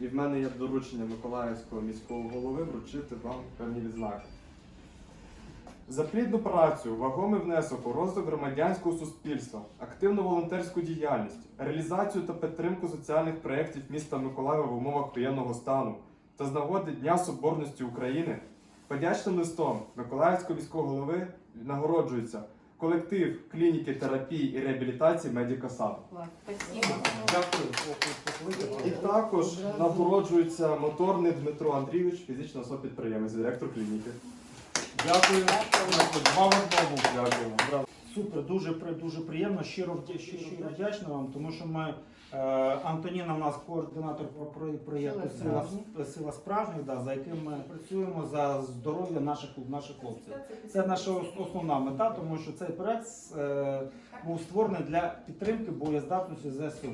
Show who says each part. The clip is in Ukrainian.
Speaker 1: І в мене є доручення Миколаївського міського голови вручити вам певні відзнаки. За плідну працю, вагомий внесок у розвиток громадянського суспільства, активну волонтерську діяльність, реалізацію та підтримку соціальних проєктів міста Миколаєва в умовах воєнного стану та з нагоди Дня Соборності України подячним листом Миколаївського міського голови нагороджується колектив клініки терапії і реабілітації Медіка Сад. Дякую. Також нагороджується моторний Дмитро Андрійович, фізична особа підприємець, директор клініки.
Speaker 2: Дякую. Два в одному.
Speaker 1: Дякую.
Speaker 2: Супер, дуже при- дуже приємно. Щиро вдя- щиро, щиро вдячна вам, тому що ми е, Антоніна, у нас координатор про про- проєкту
Speaker 3: Сила
Speaker 2: Сила Сила справжніх, да, за яким ми працюємо за здоров'я наших наших хлопців. Це наша ос- основна мета, тому що цей проект е, був створений для підтримки боєздатності ЗСУ.